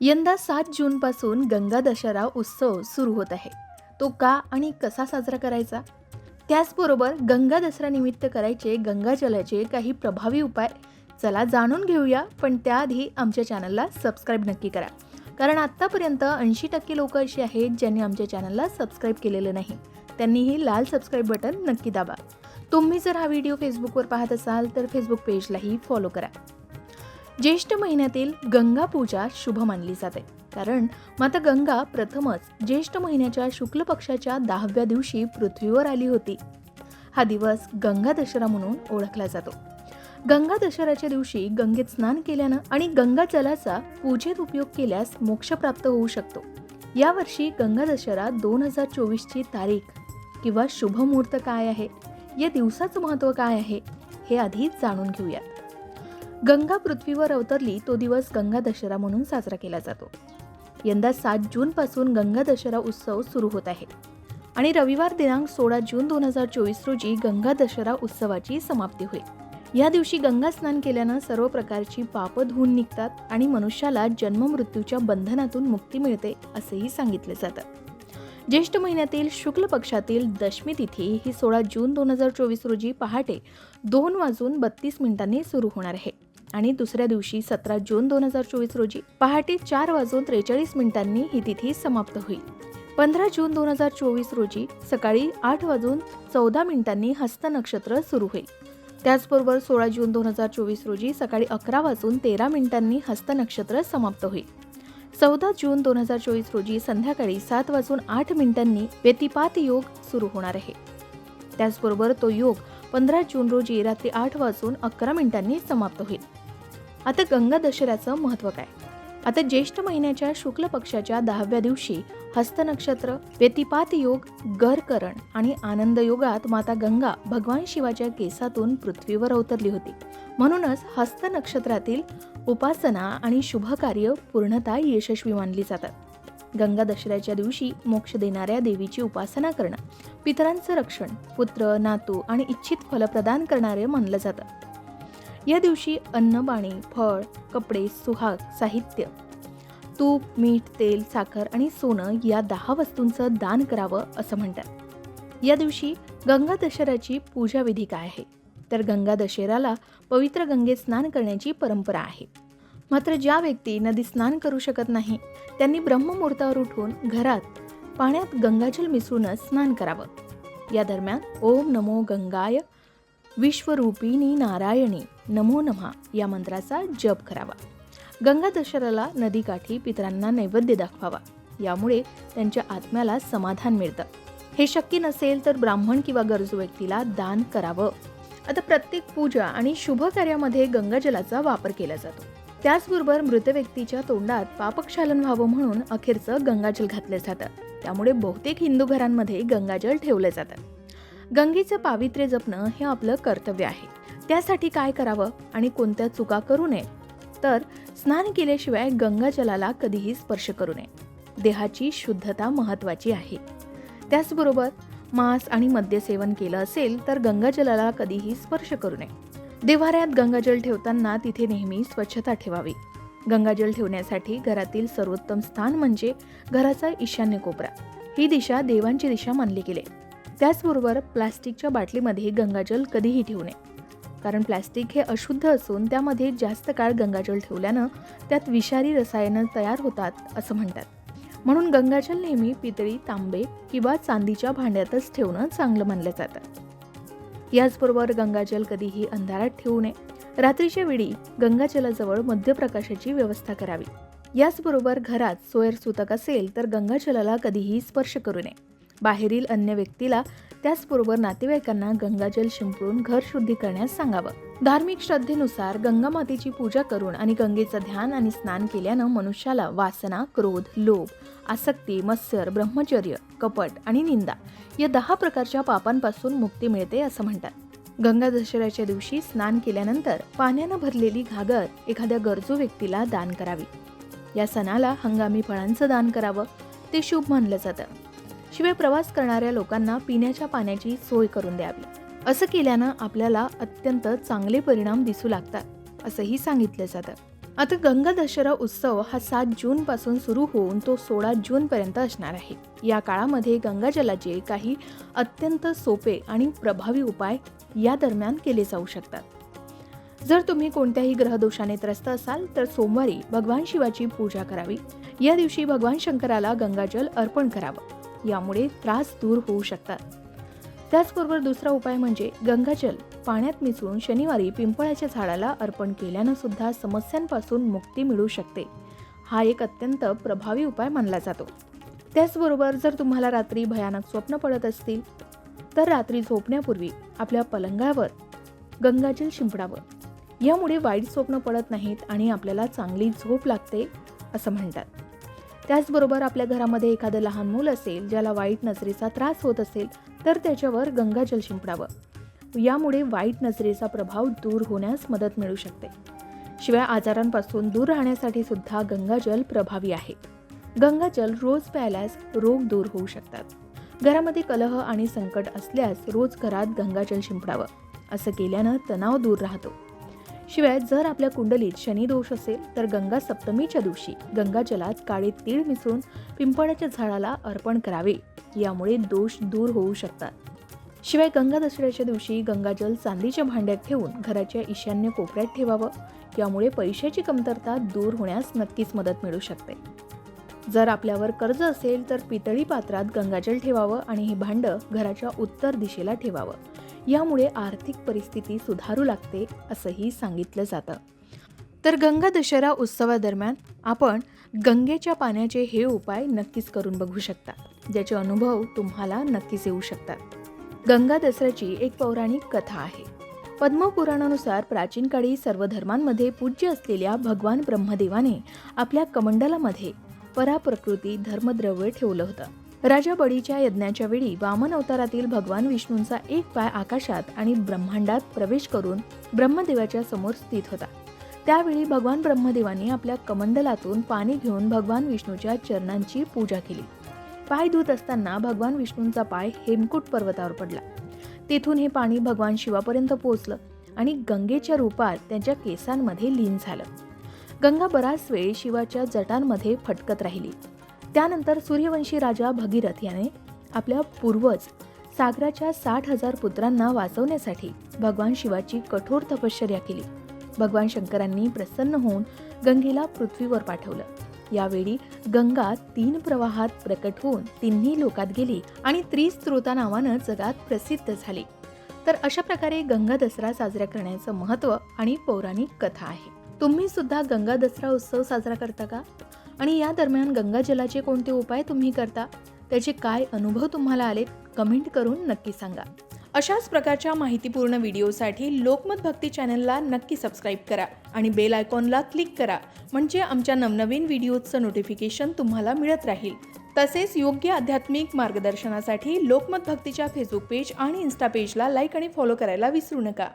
यंदा सात जूनपासून गंगा दशरा उत्सव सुरू होत आहे. तो का आणि कसा साजरा करायचा? त्याचबरोबर गंगा दसऱ्यानिमित्त निमित्त करायचे गंगाजलाचे काही प्रभावी उपाय चला जाणून घेऊया पण त्याआधी आमच्या चॅनलला सबस्क्राईब नक्की करा. कारण आत्तापर्यंत ऐंशी टक्के लोक अशी आहेत ज्यांनी आमच्या चॅनलला सबस्क्राईब केलेलं नाही. त्यांनीही लाल सबस्क्राईब बटन नक्की दाबा. तुम्ही जर हा व्हिडिओ फेसबुकवर पाहत असाल तर फेसबुक पेजलाही फॉलो करा. ज्येष्ठ महिन्यातील गंगा पूजा शुभ मानली जाते. कारण माता गंगा प्रथमच ज्येष्ठ महिन्याच्या शुक्ल पक्षाच्या दहाव्या दिवशी पृथ्वीवर आली होती. हा दिवस गंगा दशरा म्हणून ओळखला जातो. गंगा दशराच्या दिवशी गंगेत स्नान केल्यानं आणि गंगा जलाचा पूजेत उपयोग केल्यास मोक्ष प्राप्त होऊ शकतो. यावर्षी गंगा दशरा दोन हजार चोवीसची तारीख किंवा शुभ मुहूर्त काय आहे? या दिवसाचं महत्त्व काय आहे? हे आधी जाणून घेऊयात. गंगा पृथ्वीवर अवतरली तो दिवस गंगा दशरा म्हणून साजरा केला जातो. यंदा सात जूनपासून गंगा दशरा उत्सव सुरू होत आहे. आणि रविवार दिनांक सोळा जून दोन हजार चोवीस रोजी गंगा दशरा उत्सवाची समाप्ती होईल. या दिवशी गंगा स्नान केल्यानं सर्व प्रकारची पापं धुवून निघतात आणि मनुष्याला जन्ममृत्यूच्या बंधनातून मुक्ती मिळते असेही सांगितले जातं. ज्येष्ठ महिन्यातील शुक्ल पक्षातील दशमी तिथी ही सोळा जून दोन हजार चोवीस रोजी पहाटे दोन वाजून बत्तीस मिनिटांनी सुरू होणार आहे. आणि दुसऱ्या दिवशी सतरा जून दोन हजार चोवीस रोजी पहाटे चार वाजून त्रेचाळीस मिनिटांनी ही तिथी समाप्त होईल. पंधरा जून दोन हजार चोवीस रोजी सकाळी आठ वाजून चौदा मिनिटांनी हस्त नक्षत्र सुरू होईल. त्याचबरोबर सोळा जून दोन हजार चोवीस रोजी सकाळी अकरा वाजून तेरा मिनिटांनी हस्त नक्षत्र समाप्त होईल. चौदा जून दोन हजार चोवीस रोजी संध्याकाळी सात वाजून आठ मिनिटांनी व्यतिपात योग सुरू होणार आहे. त्याचबरोबर तो योग पंधरा जून रोजी रात्री आठ वाजून अकरा मिनिटांनी समाप्त होईल. आता गंगा दशऱ्याचं महत्त्व काय? आता ज्येष्ठ महिन्याच्या शुक्ल पक्षाच्या दहाव्या दिवशी हस्त नक्षत्र व्यतिपात योग गरकरण आणि आनंद योगात माता गंगा भगवान शिवाच्या केसातून पृथ्वीवर अवतरली होती. म्हणूनच हस्त नक्षत्रातील उपासना आणि शुभ कार्य यशस्वी मानली जातात. गंगा दशऱ्याच्या दिवशी मोक्ष देणाऱ्या देवीची उपासना करणं पितरांचं रक्षण पुत्र नातू आणि इच्छित फल प्रदान करणारे मानलं जातं. या दिवशी अन्नबाणी फळ कपडे सुहाग साहित्य तूप मीठ तेल साखर आणि सोनं या दहा वस्तूंचं दान करावं असं म्हणतात. या दिवशी गंगा दशऱ्याची पूजाविधी काय आहे? तर गंगा दशेराला पवित्र गंगेत स्नान करण्याची परंपरा आहे. मात्र ज्या व्यक्ती नदी स्नान करू शकत नाही त्यांनी ब्रह्ममुहूर्तावर उठून घरात पाण्यात गंगाजल मिसळूनच स्नान करावं. या दरम्यान ओम नमो गंगाय विश्वरूपिणी नारायणी नमो नमहा या मंत्राचा जप करावा. गंगा दशराला नदीकाठी पितरांना नैवेद्य दाखवावा. यामुळे त्यांच्या आत्म्याला समाधान मिळतं. हे शक्य नसेल तर ब्राह्मण किंवा गरजू व्यक्तीला दान करावं. आता प्रत्येक पूजा आणि शुभ कार्यामध्ये गंगाजलाचा वापर केला जातो. त्याचबरोबर मृत व्यक्तीच्या तोंडात पापक्षालन व्हावं म्हणून अखेरचं गंगाजल घातलं जातं. त्यामुळे बहुतेक हिंदू घरांमध्ये गंगाजल ठेवलं जातं. गंगेचं पावित्र्य जपणं हे आपलं कर्तव्य आहे. त्यासाठी काय करावं आणि कोणत्या चुका करू नये? तर स्नान केल्याशिवाय गंगाजलाला कधीही स्पर्श करू नये. देहाची शुद्धता महत्त्वाची आहे. त्याचबरोबर मांस आणि मद्यसेवन केलं असेल तर गंगाजलाला कधीही स्पर्श करू नये. देवाऱ्यात गंगाजल ठेवताना तिथे नेहमी स्वच्छता ठेवावी. गंगाजल ठेवण्यासाठी घरातील सर्वोत्तम स्थान म्हणजे घराचा ईशान्य कोपरा ही दिशा देवांची दिशा मानली गेली. त्याचबरोबर प्लास्टिकच्या बाटलीमध्ये गंगाजल कधीही ठेवू नये. कारण प्लास्टिक हे अशुद्ध असून त्यामध्ये जास्त काळ गंगाजल ठेवल्यानं त्यात विषारी रसायनं तयार होतात असं म्हणतात. म्हणून गंगाजल नेहमी पितळी तांबे किंवा चांदीच्या भांड्यातच ठेवणं चांगलं मानलं जातं. याचबरोबर गंगाजल कधीही अंधारात ठेवू नये. रात्रीच्या वेळी गंगाजलाजवळ मध्यप्रकाशाची व्यवस्था करावी. याचबरोबर घरात सोयर सुतक असेल तर गंगाजलाला कधीही स्पर्श करू नये. बाहेरील अन्य व्यक्तीला त्याचबरोबर नातेवाईकांना गंगाजल शिंपडून घर शुद्धी करण्यास सांगावं. धार्मिक श्रद्धेनुसार गंगामातेची पूजा करून आणि गंगेचं ध्यान आणि स्नान केल्यानं मनुष्याला वासना क्रोध लोभ आसक्ती मत्सर ब्रह्मचर्य कपट आणि निंदा या दहा प्रकारच्या पापांपासून मुक्ती मिळते असं म्हणतात. गंगा दशऱ्याच्या दिवशी स्नान केल्यानंतर पाण्यानं भरलेली घागर एखाद्या गरजू व्यक्तीला दान करावी. या सणाला हंगामी फळांचं दान करावं. ते शुभ मानलं जातं. शिवाय प्रवास करणाऱ्या लोकांना पिण्याच्या पाण्याची सोय करून द्यावी. असं केल्यानं आपल्याला अत्यंत चांगले परिणाम दिसू लागतात असंही सांगितलं जातं. आता गंगा दशरा उत्सव हा सात जूनपासून सुरू होऊन तो सोळा जूनपर्यंत असणार आहे. या काळामध्ये गंगाजलाचे काही अत्यंत सोपे आणि प्रभावी उपाय या दरम्यान केले जाऊ शकतात. जर तुम्ही कोणत्याही ग्रहदोषाने त्रस्त असाल तर सोमवारी भगवान शिवाची पूजा करावी. या दिवशी भगवान शंकराला गंगाजल अर्पण करावं. यामुळे त्रास दूर होऊ शकतात. त्याचबरोबर दुसरा उपाय म्हणजे गंगाजल पाण्यात मिसळून शनिवारी पिंपळाच्या झाडाला अर्पण केल्यानं सुद्धा समस्यांपासून मुक्ती मिळू शकते. हा एक अत्यंत प्रभावी उपाय मानला जातो. त्याचबरोबर जर तुम्हाला रात्री भयानक स्वप्न पडत असतील तर रात्री झोपण्यापूर्वी आपल्या पलंगावर गंगाजल शिंपडावं यामुळे वाईट स्वप्न पडत नाहीत आणि आपल्याला चांगली झोप लागते असं म्हणतात. त्याचबरोबर आपल्या घरामध्ये एखादं लहान मूल असेल ज्याला वाईट नजरेचा त्रास होत असेल तर त्याच्यावर गंगाजल शिंपडावं. यामुळे वाईट नजरेचा प्रभाव दूर होण्यास मदत मिळू शकते. शिवाय आजारांपासून दूर राहण्यासाठी सुद्धा गंगाजल प्रभावी आहे. गंगाजल रोज प्यायल्यास रोग दूर होऊ शकतात. घरामध्ये कलह आणि संकट असल्यास रोज घरात गंगाजल शिंपडावं. असं केल्यानं तणाव दूर राहतो. शिवाय जर आपल्या कुंडलीत शनी दोष असेल तर गंगा सप्तमीच्या दिवशी गंगाजलात काळे तीळ मिसळून पिंपळाच्या झाडाला अर्पण करावे. यामुळे दोष दूर होऊ शकतात. शिवाय गंगा दसऱ्याच्या दिवशी गंगाजल चांदीच्या भांड्यात ठेवून घराच्या ईशान्य कोपऱ्यात ठेवावं. यामुळे पैशाची कमतरता दूर होण्यास नक्कीच मदत मिळू शकते. जर आपल्यावर कर्ज असेल तर पितळी पात्रात गंगाजल ठेवावं आणि हे भांडं घराच्या उत्तर दिशेला ठेवावं. यामुळे आर्थिक परिस्थिती सुधारू लागते असंही सांगितलं जातं. तर गंगा दशरा उत्सवादरम्यान आपण गंगेच्या पाण्याचे हे उपाय नक्कीच करून बघू शकता ज्याचे अनुभव तुम्हाला नक्कीच येऊ शकतात. गंगा दसऱ्याची एक पौराणिक कथा आहे. पद्मपुराणानुसार प्राचीन काळी सर्व धर्मांमध्ये पूज्य असलेल्या भगवान ब्रह्मदेवाने आपल्या कमंडलामध्ये पराप्रकृती धर्मद्रव्य ठेवलं होतं. राजा बळीच्या यज्ञाच्या वेळी वामन अवतारातील भगवान विष्णूंचा एक पाय आकाशात आणि ब्रह्मांडात प्रवेश करून ब्रह्मदेवाच्या समोर स्थित होता. त्यावेळी भगवान ब्रह्मदेवाने आपल्या कमंडलातून पाणी घेऊन भगवान विष्णूच्या चरणांची पूजा केली. पाय धुत असताना भगवान विष्णूंचा पाय हेमकूट पर्वतावर पडला. तेथून हे पाणी भगवान शिवापर्यंत पोहोचलं आणि गंगेच्या रूपात त्यांच्या केसांमध्ये लीन झालं. गंगा बराच वेळ शिवाच्या जटांमध्ये फटकत राहिली. त्यानंतर सूर्यवंशी राजा भगीरथ याने आपल्या पूर्वज सागराच्या साठ हजार पुत्रांना वाचवण्यासाठी भगवान शिवाची कठोर तपश्चर्या केली. भगवान शंकरांनी प्रसन्न होऊन गंगेला पृथ्वीवर पाठवलं. यावेळी गंगा तीन प्रवाहात प्रकट होऊन तिन्ही लोकात गेली आणि त्रिस्त्रोता नावानं जगात प्रसिद्ध झाली. तर अशा प्रकारे गंगा दसरा साजरा करण्याचं महत्त्व आणि पौराणिक कथा आहे. तुम्ही सुद्धा गंगा दसरा उत्सव साजरा करता का? आणि या दरम्यान गंगाजलाचे कोणते उपाय तुम्ही करता? त्याचे काय अनुभव तुम्हाला आलेत? कमेंट करून नक्की सांगा. अशाच प्रकारच्या माहितीपूर्ण व्हिडिओसाठी लोकमत भक्ती चॅनलला नक्की सबस्क्राईब करा आणि बेल आयकॉनला क्लिक करा. म्हणजे आमच्या नवनवीन व्हिडिओचं नोटिफिकेशन तुम्हाला मिळत राहील. तसेच योग्य आध्यात्मिक मार्गदर्शनासाठी लोकमत भक्तीच्या फेसबुक पेज आणि इन्स्टा पेजला लाईक आणि फॉलो करायला विसरू नका.